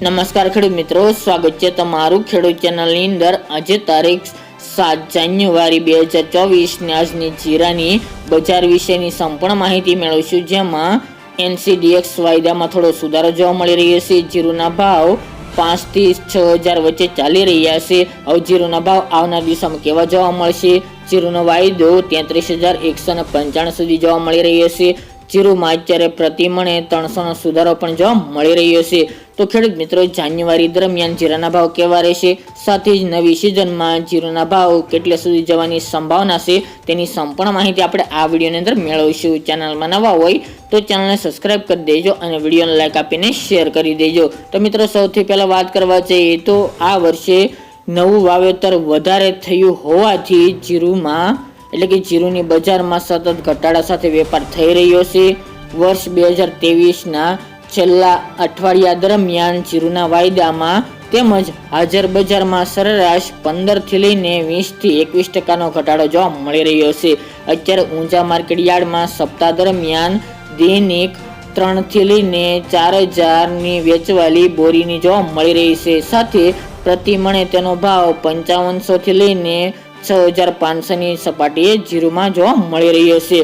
નમસ્કાર ખેડૂત મિત્રો, સ્વાગત છે તમારું ખેડૂત ચેનલની અંદર. આજે તારીખ સાત જાન્યુઆરી બે હજાર ચોવીસની આજની જીરાની બજાર વિશેની સંપૂર્ણ માહિતી મેળવીશું, જેમાં એનસીડીએક્સ વાયદામાં થોડો સુધારો જોવા મળી રહ્યો છે. જીરુના ભાવ પાંચથી છ હજાર વચ્ચે ચાલી રહ્યા છે. હવે જીરુના ભાવ આવનાર દિવસોમાં કેવા જોવા મળશે? જીરુનો વાયદો તેત્રીસ હજાર એકસો ને પંચાણું સુધી જોવા મળી રહ્યો છે. જીરુમાં અત્યારે પ્રતિમણે ત્રણસોનો સુધારો પણ જોવા મળી રહ્યો છે. તો ખેડૂત મિત્રો, જાન્યુઆરી દરમિયાન જીરાના ભાવ કેવા રહેશે? સાથે જ નવી સિઝનમાં જીરુના ભાવ કેટલે સુધી જવાની સંભાવના છે? તેની સંપૂર્ણ માહિતી આપણે આ વિડીયોની અંદર મેળવીશું. ચેનલમાં નવા હોય તો ચેનલને સબસ્ક્રાઇબ કરી દેજો અને વિડીયોને લાઇક આપીને શેર કરી દેજો. તો મિત્રો, સૌથી પહેલાં વાત કરવા જઈએ તો આ વર્ષે નવું વાવેતર વધારે થયું હોવાથી જીરુમાં એટલે કે જીરુની બજારમાં સતત ઘટાડા સાથે વેપાર થઈ રહ્યો છે. વર્ષ બે હજાર ત્રેવીસના છેલ્લા અઠવાડિયા દરમિયાન જીરુના વાયદામાં તેમજ હાજર બજારમાં સરેરાશ પંદરથી લઈને વીસથી એકવીસ ટકાનો ઘટાડો જોવા મળી રહ્યો છે. અત્યારે ઊંચા માર્કેટ યાર્ડમાં સપ્તાહ દરમિયાન દૈનિક ત્રણથી લઈને ચાર હજારની વેચવાલી બોરીની જોવા મળી રહી છે. સાથે પ્રતિ મણે તેનો ભાવ પંચાવનસોથી લઈને છ હજાર પાંચસોની સપાટીએ જીરોમાં જોવા મળી રહ્યો છે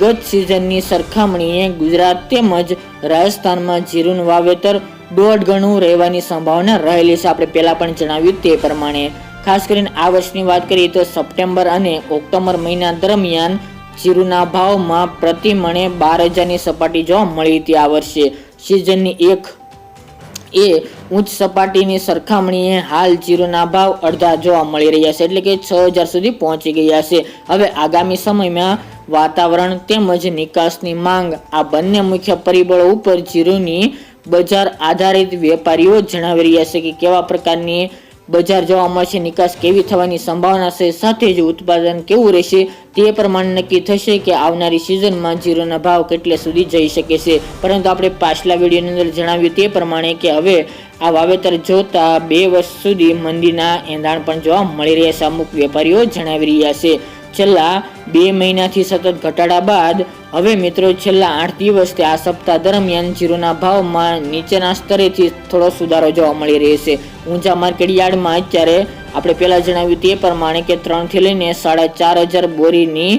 ગત સિઝનની સરખામણીએ ગુજરાત તેમજ રાજસ્થાનમાં જીરુનું વાવેતર દોઢ ગણું રહેવાની સંભાવના રહેલી છે. આપણે પહેલાં પણ જણાવ્યું તે પ્રમાણે. ખાસ કરીને આ વર્ષની વાત કરીએ તો સપ્ટેમ્બર અને ઓક્ટોબર મહિના દરમિયાન જીરુના ભાવમાં પ્રતિ મણે બાર હજારની સપાટી જોવા મળી હતી આ વર્ષે. સિઝનની એક એ ઉચ્ચ સપાટીની સરખામણીએ હાલ જીરુના ભાવ અડધા જોવા મળી રહ્યા છે. એટલે કે છ હજાર સુધી પહોંચી ગયા છે. હવે આગામી સમયમાં વાતાવરણ તેમજ નિકાસની માંગ આ બંને મુખ્ય પરિબળો ઉપર જીરુની બજાર આધારિત વેપારીઓ જણાવી રહ્યા છે કે કેવા પ્રકારની બજાર જોવા મળશે, નિકાસ કેવી થવાની સંભાવના છે, સાથે જ ઉત્પાદન કેવું રહેશે, તે પ્રમાણે નક્કી થશે કે આવનારી સિઝનમાં જીરોના ભાવ કેટલે સુધી જઈ શકે છે. પરંતુ આપણે પાછલા વિડીયોની અંદર જણાવ્યું તે પ્રમાણે કે હવે આ વાવેતર જોતા બે વર્ષ સુધી મંદીના એંધાણ પણ જોવા મળી રહ્યા છે. અમુક વેપારીઓ જણાવી રહ્યા છે છેલ્લા બે મહિનાથી સતત ઘટાડા બાદ હવે મિત્રો છેલ્લા આઠ દિવસથી આ સપ્તાહ દરમિયાન જીરોના ભાવમાં નીચેના સ્તરેથી થોડો સુધારો જોવા મળી રહેશે ઊંચા માર્કેટ યાર્ડમાં અત્યારે આપણે પહેલાં જણાવ્યું તે પ્રમાણે કે ત્રણથી લઈને સાડા ચાર હજાર બોરીની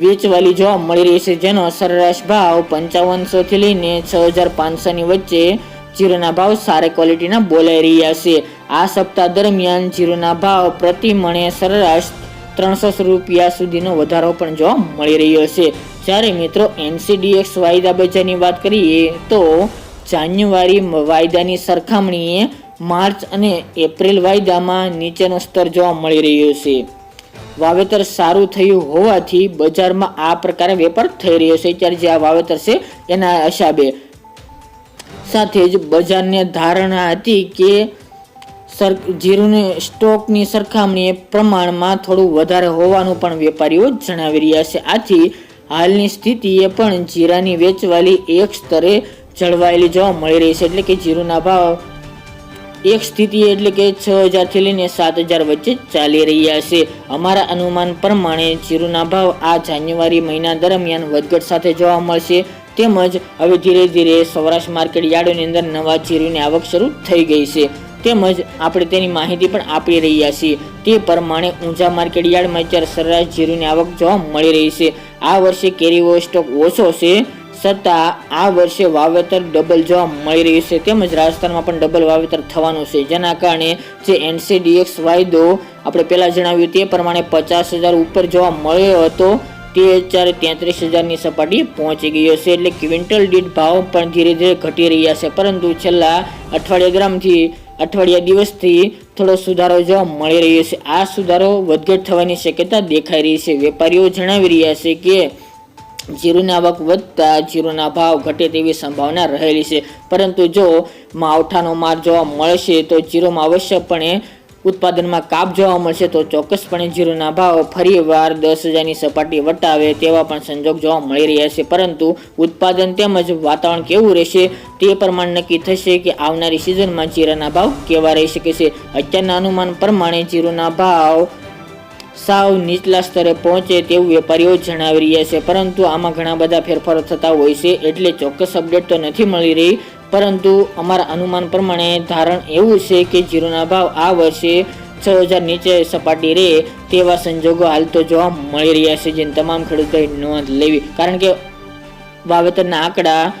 વેચવાલી જોવા મળી રહી છે, જેનો સરેરાશ ભાવ પંચાવનસોથી લઈને છ હજાર પાંચસોની વચ્ચે જીરોના ભાવ સારી ક્વોલિટીના બોલાઈ રહ્યા છે. આ સપ્તાહ દરમિયાન જીરોના ભાવ પ્રતિ મણે સરેરાશ ત્રણસો રૂપિયા સુધીનો વધારો પણ જોવા મળી રહ્યો છે. જ્યારે મિત્રો એનસીડીએક્સ વાયદા બજારની વાત કરીએ તો જાન્યુઆરી વાયદાની સરખામણીએ માર્ચ અને એપ્રિલ વાયદામાં નીચેનો સ્તર જોવા મળી રહ્યો છે. વાવેતર સારું થયું હોવાથી બજારમાં આ પ્રકારે વેપાર થઈ રહ્યો છે. ત્યારે જે આ વાવેતર છે એના હિસાબે. સાથે જ બજારને ધારણા હતી કે સર, જીરુની સ્ટોકની સરખામણીએ પ્રમાણમાં થોડું વધારે હોવાનું પણ વેપારીઓ જણાવી રહ્યા છે. આથી હાલની સ્થિતિએ પણ જીરાની વેચવાલી એક સ્તરે જળવાયેલી જોવા મળી રહી છે. એટલે કે જીરુના ભાવ એક સ્થિતિ એટલે કે છ હજારથી લઈને સાત હજાર વચ્ચે ચાલી રહ્યા છે. અમારા અનુમાન પ્રમાણે જીરુના ભાવ આ જાન્યુઆરી મહિના દરમિયાન વધઘટ સાથે જોવા મળશે. તેમજ હવે ધીરે ધીરે સૌરાષ્ટ્ર માર્કેટ યાર્ડોની અંદર નવા જીરુની આવક શરૂ થઈ ગઈ છે. તેમજ આપણે તેની માહિતી પણ આપી રહ્યા છીએ. તે પ્રમાણે ઊંચા માર્કેટ યાર્ડમાં અત્યારે સરેરાશ જીરુની આવક જોવા મળી રહી છે. આ વર્ષે કેરીઓ સ્ટોક ઓછો છે છતાં આ વર્ષે વાવેતર ડબલ જોવા મળી રહ્યું છે. તેમજ રાજસ્થાનમાં પણ ડબલ વાવેતર થવાનું છે. જેના કારણે જે એનસીડીએક્સ વાયદો આપણે પહેલાં જણાવ્યું તે પ્રમાણે પચાસ હજાર ઉપર જોવા મળ્યો હતો. તે અત્યારે તેત્રીસ હજારની સપાટીએ પહોંચી ગયો છે. એટલે ક્વિન્ટલ દીઠ ભાવ પણ ધીરે ધીરે ઘટી રહ્યા છે. પરંતુ છેલ્લા અઠવાડિયા ગ્રામથી અઠવાડિયા દિવસથી થોડો સુધારો જોવા મળી રહ્યો છે. આ સુધારો વધઘટ થવાની શક્યતા દેખાઈ રહી છે. વેપારીઓ જણાવી રહ્યા છે કે જીરુની આવક વધતા જીરુના ભાવ ઘટે તેવી સંભાવના રહેલી છે. પરંતુ જો માવઠાનો માર જોવા મળશે તો જીરોમાં અવશ્યપણે ઉત્પાદનમાં કાપ જોવા મળશે તો ચોક્કસપણે જીરુના ભાવ ફરી વાર દસ હજારની સપાટી વટાવે તેવા પણ સંજોગ જોવા મળી રહ્યા છે. પરંતુ ઉત્પાદન તેમજ વાતાવરણ કેવું રહેશે તે પ્રમાણે નક્કી થશે કે આવનારી સિઝનમાં જીરાના ભાવ કેવા રહી શકે છે. અત્યારના અનુમાન પ્રમાણે જીરુના ભાવ સાવ નીચલા સ્તરે પહોંચે તેવું વેપારીઓ જણાવી રહ્યા છે. પરંતુ આમાં ઘણા બધા ફેરફારો થતા હોય છે એટલે ચોક્કસ અપડેટ તો નથી મળી રહી. પરંતુ અમારા અનુમાન પ્રમાણે ધારણ એવું છે કે જીરુના ભાવ આ વર્ષે છ હજાર નીચે સપાટી રહે તેવા સંજોગો હાલ તો જોવા મળી રહ્યા છે, જેની તમામ ખેડૂતોએ નોંધ લેવી. કારણ કે વાવેતરના આંકડા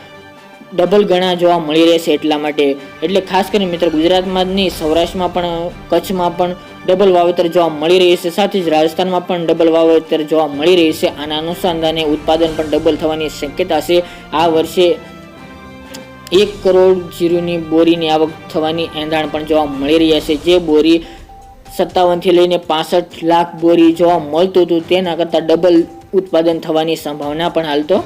ડબલ ગણા જોવા મળી રહેશે એટલા માટે. એટલે ખાસ કરીને મિત્ર, ગુજરાતમાં જ નહીં, સૌરાષ્ટ્રમાં પણ, કચ્છમાં પણ ડબલ વાવેતર જોવા મળી રહી છે. સાથે જ રાજસ્થાનમાં પણ ડબલ વાવેતર જોવા મળી રહી છે. આના અનુસંધાને ઉત્પાદન પણ ડબલ થવાની શક્યતા છે. આ વર્ષે એક કરોડ જીરુની બોરીની આવક થવાની એંધાણ પણ જોવા મળી રહ્યા છે. જે બોરી સત્તાવનથી લઈને પાસઠ લાખ બોરી જોવા મળતું હતું, તેના કરતાં ડબલ ઉત્પાદન થવાની સંભાવના પણ હાલ તો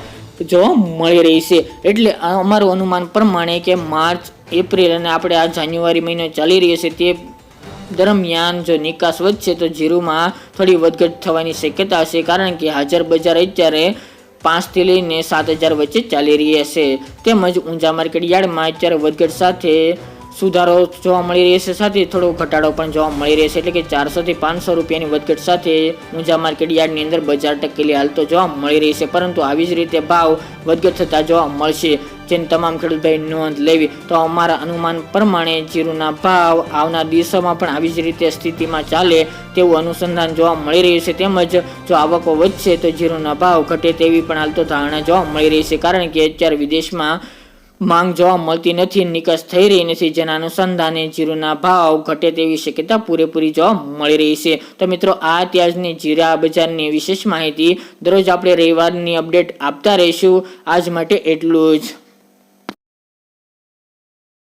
જોવા મળી રહી છે. એટલે અમારું અનુમાન પ્રમાણે કે માર્ચ, એપ્રિલ અને આપણે આ જાન્યુઆરી મહિનો ચાલી રહ્યો છે, તે દરમિયાન જો નિકાસ વધશે તો જીરુમાં થોડી વધઘટ થવાની શક્યતા હશે કારણ કે હાજર બજાર અત્યારે પાંચથી લઈને સાત હજાર વચ્ચે ચાલી રહી છે તેમજ ઊંઝા માર્કેટ યાર્ડમાં અત્યારે વધઘટ સાથે સુધારો જોવા મળી રહેશે સાથે થોડો ઘટાડો પણ જોવા મળી રહેશે એટલે કે ચારસોથી પાંચસો રૂપિયાની વધઘટ સાથે ઊંઝા માર્કેટ યાર્ડની અંદર બજાર ટકેલી હાલ તો જોવા મળી રહી છે. પરંતુ આવી જ રીતે ભાવ વધઘટ થતા જોવા મળશે. જેની તમામ ખેડૂત ભાઈ નોંધ લેવી, તો અમારા અનુમાન પ્રમાણે જીરુના ભાવ આવનાર દિવસોમાં પણ આવી જ રીતે સ્થિતિમાં ચાલે તેવું અનુસંધાન જોવા મળી રહ્યું છે. તેમજ જો આવકો વધશે, તો જીરુના ભાવ ઘટે તેવી પણ હાલ તો ધારણા જોવા મળી રહી છે. કારણ કે અત્યારે વિદેશમાં માંગ જોવા મળતી નથી, નિકાસ થઈ રહી નથી, જેના અનુસંધાને જીરુના ભાવ ઘટે તેવી શક્યતા પૂરેપૂરી જોવા મળી રહી છે. તો મિત્રો, આ ત્યાજની જીરા બજારની વિશેષ માહિતી. દરરોજ આપણે રવિવારની અપડેટ આપતા રહીશું. આજ માટે એટલું જ.